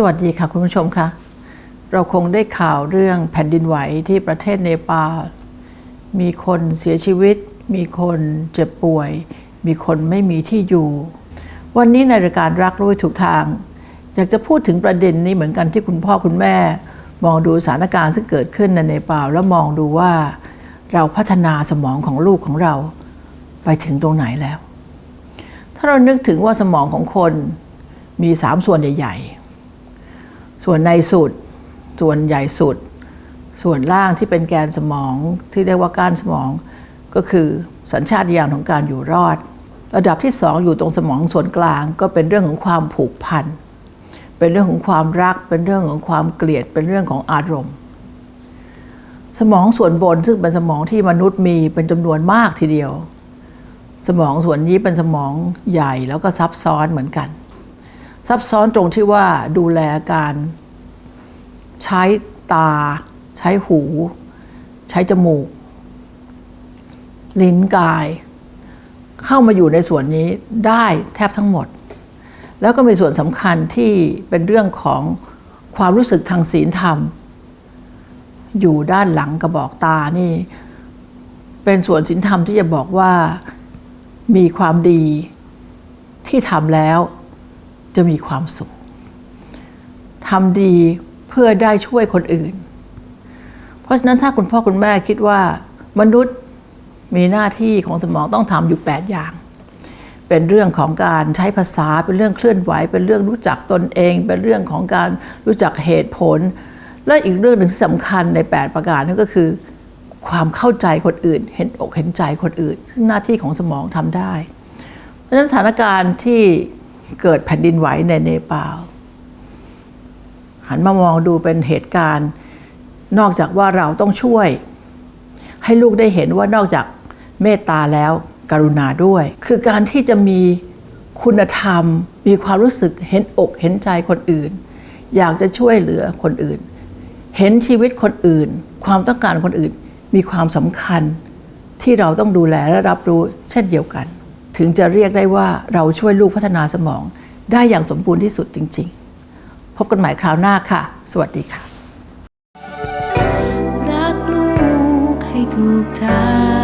สวัสดีค่ะคุณผู้ชมคะเราคงได้ข่าวเรื่องแผ่นดินไหวที่ประเทศเนปาลมีคนเสียชีวิต มีคนเจ็บป่วย มีคนไม่มีที่อยู่ วันนี้ในรายการรักรู้ถูกทาง อยากจะพูดถึงประเด็นนี้เหมือนกันที่คุณพ่อคุณแม่ มองดูสถานการณ์ซึ่งเกิดขึ้นในเนปาลแล้วมองดูว่า เราพัฒนาสมองของลูกของเรา ไปถึงตรงไหนแล้ว ถ้าเรานึกถึงว่าสมองของคนมีสามส่วนใหญ่ๆ ส่วนในสุด ส่วนใหญ่สุด ส่วนล่างที่เป็นแกนสมองที่เรียกว่าก้านสมองก็คือสัญชาตญาณของการอยู่รอด ระดับที่สองอยู่ตรงสมองส่วนกลางก็เป็นเรื่องของความผูกพัน เป็นเรื่องของความรัก เป็นเรื่องของความเกลียด เป็นเรื่องของอารมณ์ สมองส่วนบนซึ่งเป็นสมองที่มนุษย์มีเป็นจำนวนมากทีเดียว สมองส่วนนี้เป็นสมองใหญ่แล้วก็ซับซ้อนเหมือนกัน ซับซ้อนตรงที่ว่าดูแลการใช้ตา ใช้หู ใช้จมูก ลิ้นกาย เข้ามาอยู่ในส่วนนี้ได้แทบทั้งหมด แล้วก็มีส่วนสำคัญที่เป็นเรื่องของความรู้สึกทางศีลธรรม อยู่ด้านหลังกระบอกตานี่ เป็นส่วนศีลธรรมที่จะบอกว่ามีความดีที่ทำแล้ว จะมีความสุขทำดีเพื่อได้ช่วยคนอื่น เพราะฉะนั้นถ้าคุณพ่อคุณแม่คิดว่ามนุษย์มีหน้าที่ของสมองต้องทำอยู่ 8 อย่าง เป็นเรื่องของการใช้ภาษา เป็นเรื่องเคลื่อนไหว เป็นเรื่องรู้จักตนเอง เป็นเรื่องของการรู้จักเหตุผล และอีกเรื่องหนึ่งที่สำคัญใน 8 ประการนั่นก็คือ ความเข้าใจคนอื่น เห็นอกเห็นใจคนอื่น หน้าที่ของสมองทำได้ เพราะฉะนั้นสถานการณ์ที่ เกิดแผ่นดินไหวในเนปาลหันมามองดูเป็นเหตุการณ์ นอกจากว่าเราต้องช่วย ให้ลูกได้เห็นว่านอกจากเมตตาแล้วกรุณาด้วย คือการที่จะมีคุณธรรม มีความรู้สึกเห็นอกเห็นใจคนอื่น อยากจะช่วยเหลือคนอื่น เห็นชีวิตคนอื่น ความต้องการคนอื่น มีความสำคัญที่เราต้องดูแลและรับรู้เช่นเดียวกัน ถึงจะเรียกได้ว่าเราช่วยลูกพัฒนาสมอง ได้อย่างสมบูรณ์ที่สุดจริง ๆ พบกันใหม่คราวหน้าค่ะ สวัสดีค่ะ รักลูกให้ถูกทาง